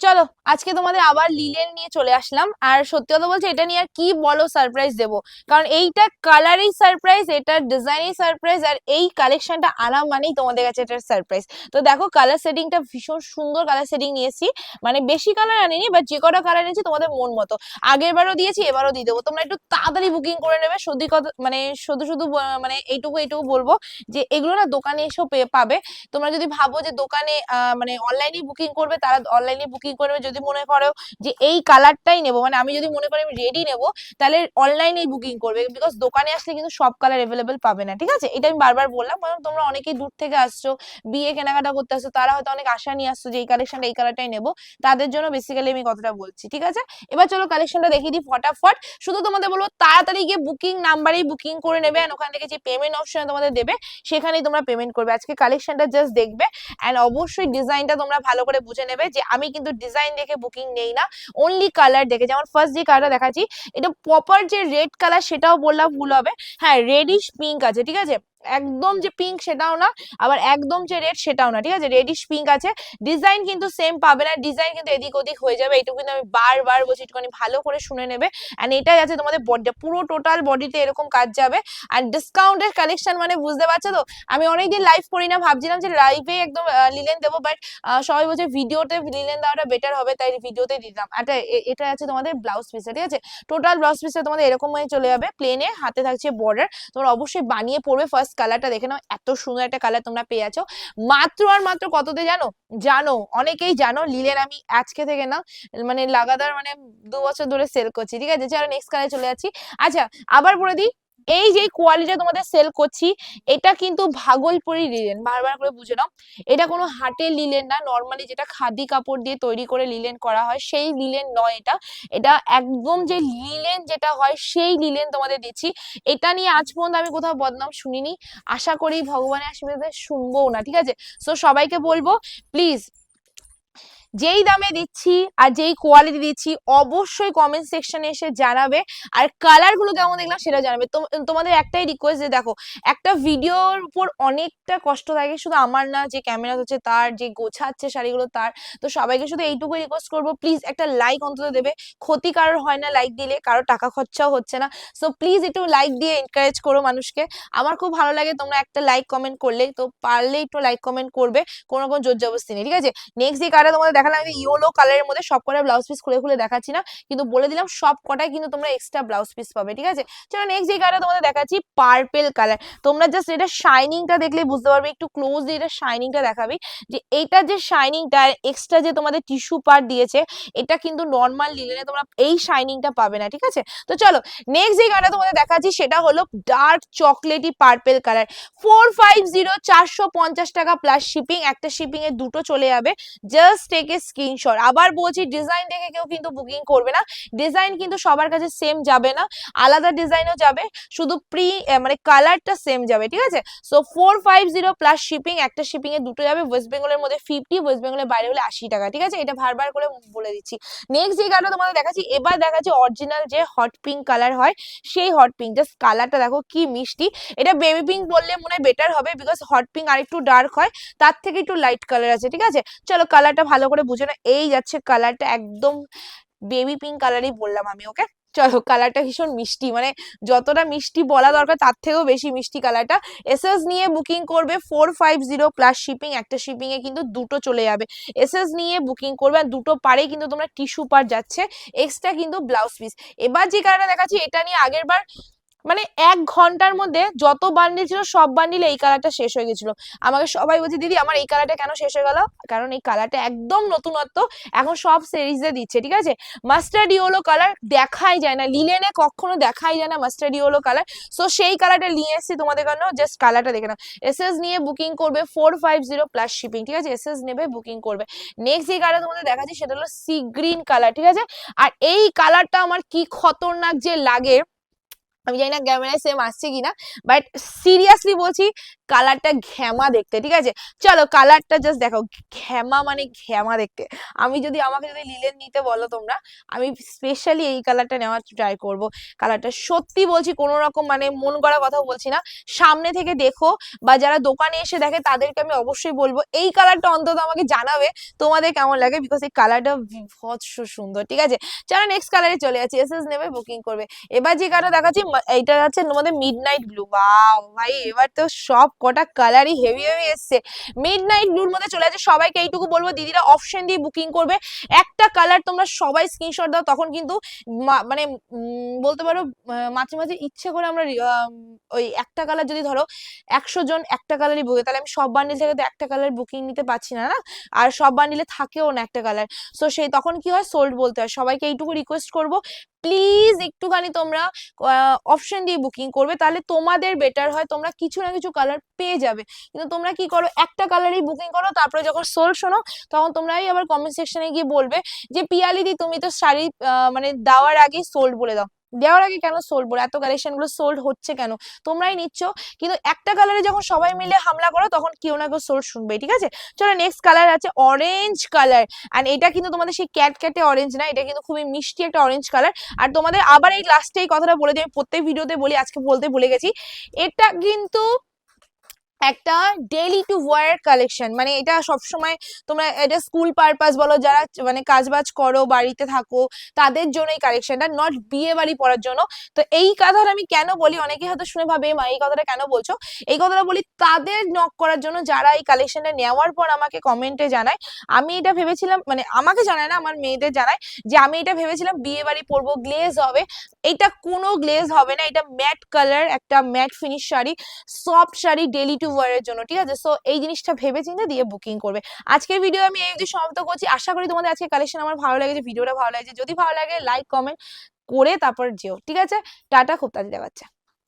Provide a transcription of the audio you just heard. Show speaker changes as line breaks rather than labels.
চলো আজকে তোমাদের আবার লিলেন নিয়ে চলে আসলাম। আর সত্যি কথা বলছি এটা নিয়ে আর কি বলো সারপ্রাইজ দেবো? কারণ এইটা কালারই সারপ্রাইজ এটা ডিজাইনই সারপ্রাইজ আর এই কালেকশনটা আনা মানেই তোমাদের কাছে এটার সারপ্রাইজ তো দেখো কালার সেটিংটা ভীষণ সুন্দর কালার সেটিং নিয়েছি। মানে বেশি কালার আনিনি বাট যে কটা কালার এনেছি তোমাদের মন মতো। আগের বারও দিয়েছি, এবারও দিয়ে দেবো। তোমরা একটু তাড়াতাড়ি বুকিং করে নেবে। শুধু কথা মানে শুধু শুধু মানে এইটুকু এইটুকু বলব যে এগুলো না দোকানে এসেও পাবে। তোমরা যদি ভাবো যে দোকানে মানে অনলাইনে বুকিং করবে, তারা অনলাইনে বুকিং করবে যদি মনে করো যে এই কালারটাই নেব মানে আমি যদি মনে করি আমি রেডি নেব, তাহলে অনলাইনেই বুকিং করবে। বিকজ দোকানে আসলে কিন্তু সব কালার অ্যাভেলেবেল পাবে না, ঠিক আছে? এটা আমি বারবার বললাম, কারণ তোমরা অনেকেই দূর থেকে আসছো, বিয়ে কেনাকাটা করতে আসছো, তারা হয়তো অনেক আশা নিয়ে আসছো যে এই কালেকশনটা এই কালারটাই নেব। তাদের জন্য বেসিক্যালি আমি কথাটা বলছি, ঠিক আছে? এবার চলো কালেকশনটা দেখিয়ে দিই ফটাফট। শুধু তোমাদের বলব, তাড়াতাড়ি গিয়ে বুকিং নাম্বারেই বুকিং করে নেবে and ওখান থেকে যে পেমেন্ট অপশন তোমাদের দেবে, সেখানেই তোমরা পেমেন্ট করবে। আজকে কালেকশনটা জাস্ট দেখবে অ্যান্ড অবশ্যই ডিজাইনটা তোমরা ভালো করে বুঝে নেবে যে আমি কিন্তু ডিজাইন দেখে বুকিং নেই না। অনলি কালার দেখে যেমন ফার্স্ট যে কালারটা দেখাচ্ছি, এটা প্রপার যে রেড কালার সেটাও বললাম ভুল হবে। হ্যাঁ রেডিশ পিঙ্ক আছে, ঠিক আছে? একদম যে পিঙ্ক সেটাও না, আবার একদম যে রেড সেটাও না, ঠিক আছে? রেডিশ পিঙ্ক আছে। ডিজাইন কিন্তু সেম পাবে না ডিজাইন কিন্তু এদিক ওদিক হয়ে যাবে। এইটুকু কিন্তু আমি বারবার বলছি একটুখানি ভালো করে শুনে নেবে। অ্যান্ড এটাই আছে তোমাদের বডিটা পুরো টোটাল বডিতে এরকম কাজ যাবে। আর ডিসকাউন্টের কালেকশন মানে বুঝতে পারছ তো? আমি অনেকদিন লাইভ করি না, ভাবছিলাম যে লাইভে একদম লিলেন দেবো বাট সবাই বলছে ভিডিওতে লিলেন দেওয়াটা বেটার হবে, তাই ভিডিওতে দিলাম এটা এটা আছে তোমাদের ব্লাউজ পিসে ঠিক আছে? টোটাল ব্লাউজ পিসে তোমাদের এরকম হয়ে চলে যাবে প্লেনে হাতে থাকছে বর্ডার তোমরা অবশ্যই বানিয়ে পড়বে ফার্স্ট কালারটা দেখে নাও, এত সুন্দর একটা কালার তোমরা পেয়ে আছো। মাত্র আর মাত্র কততে জানো? জানো, অনেকেই জানো, লিলের আমি আজকে থেকে না মানে লাগাতার মানে দু বছর ধরে সেল করছি, ঠিক আছে? আর নেক্সট কালারে চলে যাচ্ছি। আচ্ছা আবার বলে দিই এই যে কোয়ালিটিটা তোমাদের সেল করছি, এটা কিন্তু ভাগলপুরি লিলেন বারবার করে বুঝে নাও। এটা কোনো হাটের লিলেন না নর্মালি যেটা খাদি কাপড় দিয়ে তৈরি করে লিলেন করা হয়, সেই লিলেন নয় এটা। এটা একদম যে লিলেন যেটা হয়, সেই লিলেন তোমাদের দিচ্ছি। এটা নিয়ে আজ পর্যন্ত আমি কোথাও বদনাম শুনিনি। আশা করি ভগবানের আশীর্বাদে শুনবোও না, ঠিক আছে? সো সবাইকে বলব প্লিজ যেই দামে দিচ্ছি আর যেই কোয়ালিটি দিচ্ছি, অবশ্যই কমেন্ট সেকশনে এসে জানাবে। আর কালারগুলো কেমন দেখলাম সেটা জানাবে। তোম- তোমাদের একটাই রিকোয়েস্ট যে দেখো, একটা ভিডিওর উপর অনেকটা কষ্ট থাকে। শুধু আমার না, যে ক্যামেরা হচ্ছে তার, যে গোছাচ্ছে শাড়িগুলো তার। তো সবাইকে শুধু এইটুকু রিকোয়েস্ট করব। প্লিজ একটা লাইক অন্তত দেবে। ক্ষতি কারোর হয় না লাইক দিলে, কারও টাকা খরচাও হচ্ছে না। সো প্লিজ একটু লাইক দিয়ে এনকারেজ করো মানুষকে। আমার খুব ভালো লাগে তোমরা একটা লাইক কমেন্ট করলে। তো পারলে একটু লাইক কমেন্ট করবে। কোনো রকম জোর জবরদস্তি নেই, ঠিক আছে? নেক্সট যে কালার তোমাদের দেখালাম, আমি ইয়েলো কালারের মধ্যে সব কটা ব্লাউজ পিস খুলে খুলে দেখাচ্ছি না, কিন্তু বলে দিলাম সব কটাই কিন্তু তোমরা এক্সট্রা ব্লাউজ পিস পাবে, ঠিক আছে? চলো নেক্সট যে কালার তোমাদের দেখাচ্ছি পার্পেল কালার তোমরা জাস্ট এটা শাইনিংটা দেখলে বুঝতে পারবে, একটু ক্লোজ এটা শাইনিংটা দেখাবি, যে এটা যে শাইনিংটা এক্সট্রা যে তোমাদের টিস্যু পার্ট দিয়েছে, এটা কিন্তু নর্মাল লিলেনে তোমরা এই শাইনিংটা পাবে না, ঠিক আছে? তো চলো নেক্সট যে কালারটা তোমাদের দেখাচ্ছি, সেটা হলো dark chocolaty purple colour four five zero চারশো পঞ্চাশ টাকা প্লাস শিপিং একটা শিপিং এ দুটো চলে যাবে। জাস্ট টেক এ স্ক্রিনশট আবার বলছি ডিজাইন দেখে কেউ কিন্তু বুকিং করবে না। ডিজাইন কিন্তু সবার কাছে সেম যাবে না। আলাদা ডিজাইনও যাবে। শুধু প্রি মানে কালারটা সেম যাবে, ঠিক আছে? So four five zero plus shipping একটা শিপিং এ দুটো যাবে। ওয়েস্ট বেঙ্গলের মধ্যে ফিফটি ওয়েস্ট বেঙ্গলের বাইরে হলে আশি টাকা, ঠিক আছে? এটা বারবার করে বলে দিচ্ছি। নেক্সট যে কালারটা তোমাদের দেখাচ্ছি, এবার দেখাচ্ছি অরিজিনাল যে হট পিঙ্ক কালার হয়, সেই হট পিঙ্ক জাস্ট কালারটা দেখো, কি মিষ্টি। এটা বেবি পিঙ্ক বললে মনে হয় বেটার হবে বিকজ হট পিঙ্ক আর একটু ডার্ক হয়, তার থেকে একটু লাইট কালার আছে, ঠিক আছে? চলো কালারটা ভালো করে বুঝে না, এই যাচ্ছে কালারটা একদম বেবি পিঙ্ক কালারই বললাম আমি ওকে চলো কালারটা ভীষণ মিষ্টি মানে যতটা মিষ্টি বলা দরকার তার থেকেও বেশি মিষ্টি কালারটা এসএস নিয়ে বুকিং করবে four five zero plus shipping একটা শিপিং এ কিন্তু দুটো চলে যাবে। এসএস নিয়ে বুকিং করবে আর দুটো পারে কিন্তু তোমরা টিস্যু পার যাচ্ছে এক্সট্রা কিন্তু ব্লাউজ পিস এবার যে কালারটা দেখাচ্ছি, এটা নিয়ে আগের বার মানে এক ঘণ্টার মধ্যে যত বান্ডিল ছিল, সব বান্ডিলে এই কালারটা শেষ হয়ে গেছিল। আমাকে সবাই বলছে, দিদি, আমার এই কালারটা কেন শেষ হয়ে গেল? কারণ এই কালারটা একদম নতুনত্ব, এখন সব সিরিজে দিচ্ছে, ঠিক আছে? মাস্টার্ড ইয়েলো কালার দেখাই যায় না লিলেনে কখনো দেখাই যায় না মাস্টার্ড ইয়েলো কালার সো সেই কালারটা নিয়ে এসেছি তোমাদের জন্য জাস্ট কালারটা দেখে নাও। এসএস নিয়ে বুকিং করবে four five zero plus shipping ঠিক আছে? এসএস নেবে বুকিং করবে। নেক্সট যে কালার তোমাদের দেখাচ্ছি, সেটা হলো সি গ্রিন কালার ঠিক আছে? আর এই কালারটা আমার কি খতরনাক যে লাগে আমি জানি না ক্যামেরায় সেম আসছে কিনা বাট সিরিয়াসলি বলছি কালারটা ঘ্যামা দেখতে, ঠিক আছে? চলো কালারটা জাস্ট দেখো ঘ্যামা মানে ঘ্যামা দেখতে। আমি যদি, আমাকে যদি লিলেন নিতে বলো তোমরা, আমি স্পেশালি এই কালারটা নেওয়ার ট্রাই করব। কালারটা সত্যি বলছি, কোনো রকম মানে মন গড়া কথা বলছি না। সামনে থেকে দেখো, বা যারা দোকানে এসে দেখে, তাদেরকে আমি অবশ্যই বলব, এই কালারটা অন্তত আমাকে জানাবে, তোমাদের কেমন লাগে? বিকজ এই কালারটা বিভৎস সুন্দর, ঠিক আছে? চলো নেক্সট কালারে চলে যাচ্ছি। এস এস নেবে বুকিং করবে। এবার যে কালার দেখাচ্ছি, এইটা আছে তোমাদের মিড নাইট ব্লু বা ভাই, এবার তো সব কটা কালারই হেভি হেভি এসছে। মিড নাইট ব্লুর মধ্যে চলে আসে, সবাইকে এইটুকু বলব, দিদিরা অপশন দিয়ে বুকিং করবে। একটা কালার তোমরা সবাই স্ক্রিনশট দাও, তখন কিন্তু মানে বলতে পারো মাঝে মাঝে ইচ্ছে করে আমরা ওই একটা কালার যদি ধরো একশো জন একটা কালারই বুকে তাহলে আমি সব বান্ডিল থেকে তো একটা কালার বুকিং নিতে পারছি না না? আর সব বান্ডিলে থাকেও না একটা কালার সো সেই তখন কি হয়? সোল্ড বলতে হয়। সবাইকে এইটুকু রিকোয়েস্ট করব। প্লিজ একটুখানি তোমরা অপশন দিয়ে বুকিং করবে, তাহলে তোমাদের বেটার হয়। তোমরা কিছু না কিছু কালার পেয়ে যাবে। কিন্তু তোমরা কি করো? একটা কালারই বুকিং করো, তারপরে যখন সোল শোনো, তখন তোমরাই আবার কমেন্ট সেকশনে গিয়ে বলবে যে পিয়ালিদি তুমি তো শাড়ি মানে দেওয়ার আগেই সোল্ড বলে দাও। দেওয়ার আগে কেন সোল্ড বলে? এত কালেকশনগুলো সোল্ড হচ্ছে কেন? তোমরাই নিচ্ছ। কিন্তু একটা কালারে যখন সবাই মিলে হামলা করো, তখন কেউ না কেউ সোল্ড শুনবে, ঠিক আছে? চলো নেক্সট কালার আছে অরেঞ্জ কালার অ্যান্ড এটা কিন্তু তোমাদের সেই ক্যাট ক্যাটে অরেঞ্জ না, এটা কিন্তু খুবই মিষ্টি একটা অরেঞ্জ কালার আর তোমাদের আবার এই লাস্টে এই কথাটা বলে দিই আমি প্রত্যেক ভিডিওতে বলি, আজকে বলতে ভুলে গেছি। এটা কিন্তু একটা ডেইলি টু ওয়ার কালেকশন মানে এটা সবসময় তোমরা এটা স্কুল পারপাস বলো, যারা মানে কাজবাজ করো, বাড়িতে থাকো, তাদের জন্য এই কালেকশনটা নট বিয়ে বাড়ি পড়ার জন্য। তো এই কথাটা আমি কেন বলি? অনেকে হয়তো শুনে ভাবে, মা, এই কথাটা কেন বলছো? এই কথাটা বলি, তাদের নক করার জন্য যারা এই কালেকশনটা নেওয়ার পর আমাকে কমেন্টে জানায়, আমি এটা ভেবেছিলাম মানে আমাকে জানায় না, আমার মেয়েদের জানায়, যে আমি এটা ভেবেছিলাম বিয়ে বাড়ি পরবো গ্লেজ হবে। এটা কোনো গ্লেজ হবে না, এটা ম্যাট কালার একটা matte finish sari soft sari daily to ওয়ারের জন্য, ঠিক আছে? সো এই জিনিসটা ভেবে চিন্তে দিয়ে বুকিং করবে। আজকের ভিডিও আমি এই অবধি সমাপ্ত করছি। আশা করি তোমাদের আজকে কালেকশন আমার ভালো লাগে যে ভিডিওটা ভালো লাগে যদি ভালো লাগে লাইক কমেন্ট করে তারপর যেও, ঠিক আছে? টাটা, খুব তাড়াতাড়ি দেখাচ্ছে।